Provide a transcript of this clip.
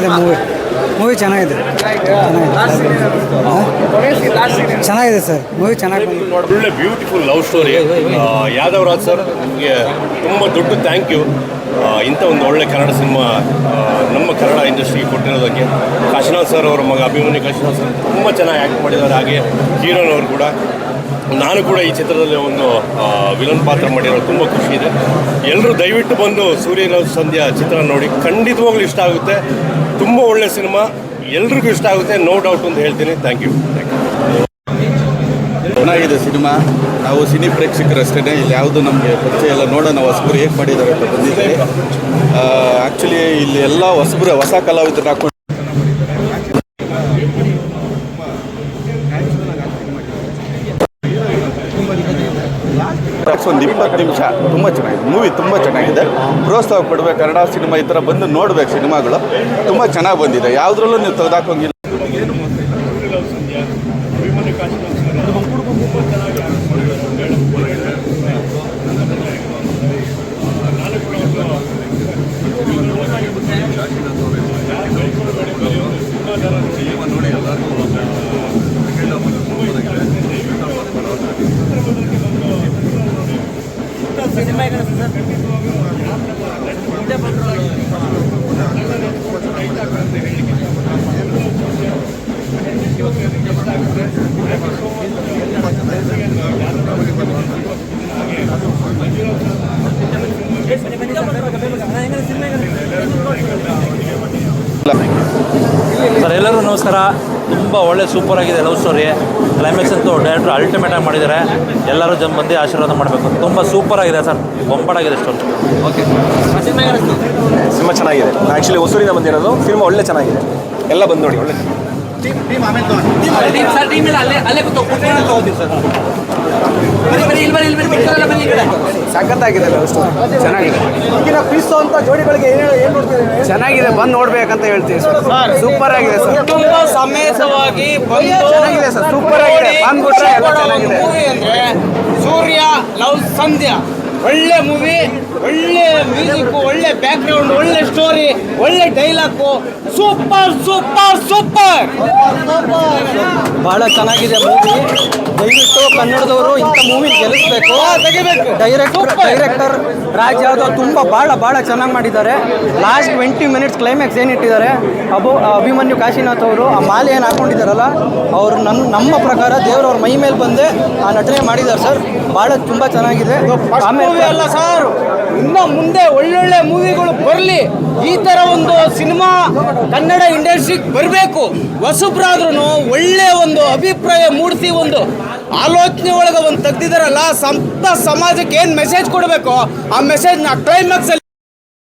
Movie movie ಚೆನ್ನಾಗಿದೆ. ಚೆನ್ನಾಗಿದೆ. Sir. Movie ಚೆನ್ನಾಗಿ ಒಳ್ಳೆ beautiful love story Yadavraj sir, ನಿಮಗೆ ತುಂಬ ದೊಡ್ಡ ಥ್ಯಾಂಕ್ ಯು ಇಂಥ ಒಂದು ಒಳ್ಳೆ ಕನ್ನಡ ಸಿನಿಮಾ ನಮ್ಮ ಕನ್ನಡ ಇಂಡಸ್ಟ್ರಿಗೆ ಕೊಟ್ಟಿರೋದಕ್ಕೆ. ಕಾಶಿನಾಥ್ ಸರ್ ಅವರ ಮಗ, ಅಭಿಮನ್ಯು ಕಾಶಿನಾಥ್ ಸರ್, ತುಂಬ ಚೆನ್ನಾಗಿ ಆ್ಯಕ್ಟ್ ಮಾಡಿದ್ದಾರೆ. ಹಾಗೆ ಹೀರೋನವರು ಕೂಡ. ನಾನು ಕೂಡ ಈ ಚಿತ್ರದಲ್ಲಿ ಒಂದು ವಿಲನ್ ಪಾತ್ರ ಮಾಡಿರೋ ತುಂಬ ಖುಷಿ ಇದೆ. ಎಲ್ಲರೂ ದಯವಿಟ್ಟು ಬಂದು ಸೂರ್ಯನ ಸಂಧ್ಯಾ ಚಿತ್ರ ನೋಡಿ. ಖಂಡಿತವಾಗ್ಲೂ ಇಷ್ಟ ಆಗುತ್ತೆ. ತುಂಬ ಒಳ್ಳೆ ಸಿನಿಮಾ. ಎಲ್ರಿಗೂ ಇಷ್ಟ ಆಗುತ್ತೆ. ನೋ ಡೌಟ್ ಅಂತ ಹೇಳ್ತೀನಿ. ಥ್ಯಾಂಕ್ ಯು ಚೆನ್ನಾಗಿದೆ ಸಿನಿಮಾ. ನಾವು ಸಿನಿ ಪ್ರೇಕ್ಷಕರು ಅಷ್ಟೇ ಇಲ್ಲಿ ಯಾವುದು ನಮಗೆ ಪರಿಚಯ ಎಲ್ಲ ನೋಡೋಣ. ಹೊಸಬರು ಹೇಗೆ ಮಾಡಿದ್ದಾರೆ ಅಂತ ಬಂದಿದ್ದೀವಿ. ಆ್ಯಕ್ಚುಲಿ ಇಲ್ಲಿ ಎಲ್ಲ ಹೊಸಬ್ರು, ಹೊಸ ಕಲಾವಿದರು ಹಾಕೊಂಡು ಒಂದು ಇಪ್ಪತ್ತು ನಿಮಿಷ. ತುಂಬ ಚೆನ್ನಾಗಿದೆ. ಮೂವಿ ತುಂಬ ಚೆನ್ನಾಗಿದೆ. ಪ್ರೋತ್ಸಾಹ ಕೊಡಬೇಕು. ಕನ್ನಡ ಸಿನಿಮಾ ಈ ಥರ ಬಂದು ನೋಡ್ಬೇಕು ಸಿನಿಮಾಗಳು. ತುಂಬ ಚೆನ್ನಾಗಿ ಬಂದಿದೆ. ಯಾವುದ್ರಲ್ಲೂ ನೀವು ತೆಗೆದಾಕೋಂಗಿಲ್ಲ ಸರ್ ಎಲ್ಲರೂ ನಮಸ್ಕಾರ ತುಂಬ ಒಳ್ಳೆ ಸೂಪರ್ ಆಗಿದೆ ಲವ್ ಸ್ಟೋರಿ ಕ್ಲೈಮ್ಯಾಕ್ಸ್ ಅಂತೂ ಡೈರೆಕ್ಟ್ರು ಅಲ್ಟಿಮೇಟ್ ಆಗಿ ಮಾಡಿದ್ದಾರೆ. ಎಲ್ಲರೂ ಜನ ಬಂದು ಆಶೀರ್ವಾದ ಮಾಡಬೇಕು ತುಂಬ ಸೂಪರ್ ಆಗಿದೆ ಸರ್. ಬೊಂಬಾಡಾಗಿದೆ ಸ್ಟೋರಿ ಓಕೆ ಸಿನಿಮಾ ಚೆನ್ನಾಗಿದೆ. ಆ್ಯಕ್ಚುಲಿ ಹೊಸೂರಿಂದ ಬಂದಿರೋದು. ಸಿನಿಮಾ ಒಳ್ಳೆ ಚೆನ್ನಾಗಿದೆ. ಎಲ್ಲ ಬಂದು ನೋಡಿ ಒಳ್ಳೆ. ಸರ್ ಟೀಮ್ ಇಲ್ಲ ಅಲ್ಲೇ ಅಲ್ಲೇ ಕೂತು ಕೂತ್ಕೊಂಡು ತಗೋತೀವಿ ಸರ್ ಬನ್ನಿ ಬನ್ನಿ ಇಲ್ಲಿ ಬನ್ನಿ ಇಲ್ಲಿ ಬನ್ನಿ ಬಿಡ್ತಾರಲ್ಲ ಬನ್ನಿ ಈ ಕಡೆ. ಸಖತ್ತಾಗಿದೆ ಚೆನ್ನಾಗಿದೆ. ಈಗಿನ ಪೀಸ್ ಅಂತ ಜೋಡಿಗಳಿಗೆ ಏನು ಏನು ನೋಡ್ತೀವಿ ಚೆನ್ನಾಗಿದೆ ಬಂದು ನೋಡ್ಬೇಕಂತ ಹೇಳ್ತೀವಿ ಸರ್. ಸೂಪರ್ ಆಗಿದೆ ಸರ್. ತುಂಬಾ ಸಮೇತವಾಗಿ ಚೆನ್ನಾಗಿದೆ ಸರ್. ಸೂಪರ್ ಆಗಿದೆ. ಬಂದ್ಬಿಟ್ರೆ ಎಲ್ಲ ಚೆನ್ನಾಗಿದೆ. ಮೂವಿ ಅಂದ್ರೆ ಸೂರ್ಯ ಲವ್ ಸಂಧ್ಯಾ. ಒಳ್ಳೆ ಮೂವಿ ಒಳ್ಳೆ ಮ್ಯೂಸಿಕ್ ಒಳ್ಳೆ ಬ್ಯಾಕ್ ಗ್ರೌಂಡ್ ಒಳ್ಳೆ ಸ್ಟೋರಿ ಒಳ್ಳೆ ಡೈಲಾಗ್ ಸೂಪರ್ ಸೂಪರ್ ಸೂಪರ್ ಬಹಳ ಚೆನ್ನಾಗಿದೆ ಮೂವಿ ದಯವಿಟ್ಟು ಕನ್ನಡದವರು ಇಂಥ ಮೂವಿ ಗೆಲ್ಲಿಸ್ಬೇಕು. ಡೈರೆಕ್ಟ್ ಡೈರೆಕ್ಟರ್ ರಾಜ್ ಯಾದವ್ ತುಂಬ ಭಾಳ ಭಾಳ ಚೆನ್ನಾಗಿ ಮಾಡಿದ್ದಾರೆ. ಲಾಸ್ಟ್ ಟ್ವೆಂಟಿ ಮಿನಿಟ್ಸ್ ಕ್ಲೈಮ್ಯಾಕ್ಸ್ ಏನಿಟ್ಟಿದ್ದಾರೆ. ಅಬು ಅಭಿಮನ್ಯು ಕಾಶಿನಾಥ್ ಅವರು ಆ ಮಾಲೆ ಏನು ಹಾಕೊಂಡಿದ್ದಾರಲ್ಲ ಅವರು ನನ್ನ ನಮ್ಮ ಪ್ರಕಾರ ದೇವರವ್ರ ಮೈ ಮೇಲೆ ಬಂದೆ ಆ ನಟನೆ ಮಾಡಿದ್ದಾರೆ ಸರ್. ಭಾಳ ತುಂಬ ಚೆನ್ನಾಗಿದೆ. ಮೂವಿ ಅಲ್ಲ ಸರ್ ಇನ್ನು ಮುಂದೆ ಒಳ್ಳೊಳ್ಳೆ ಮೂವಿಗಳು ಬರಲಿ. ಈ ಥರ ಒಂದು ಸಿನಿಮಾ ಕನ್ನಡ ಇಂಡಸ್ಟ್ರಿಗೆ ಬರಬೇಕು. ಹೊಸಬ್ರಾದ್ರೂ ಒಳ್ಳೆ ಒಂದು ಅಭಿಪ್ರಾಯ ಮೂಡಿಸಿ ಒಂದು ಆಲೋಚನೆ ಒಳಗೆ ಒಂದು ತೆಗ್ದಿದಾರಲ್ಲ ಸಂತ ಸಮಾಜಕ್ಕೆ ಏನು ಮೆಸೇಜ್ ಕೊಡಬೇಕು? ಆ ಮೆಸೇಜ್ನ ಕ್ಲೈಮ್ಯಾಕ್ಸ್ ಅಲ್ಲಿ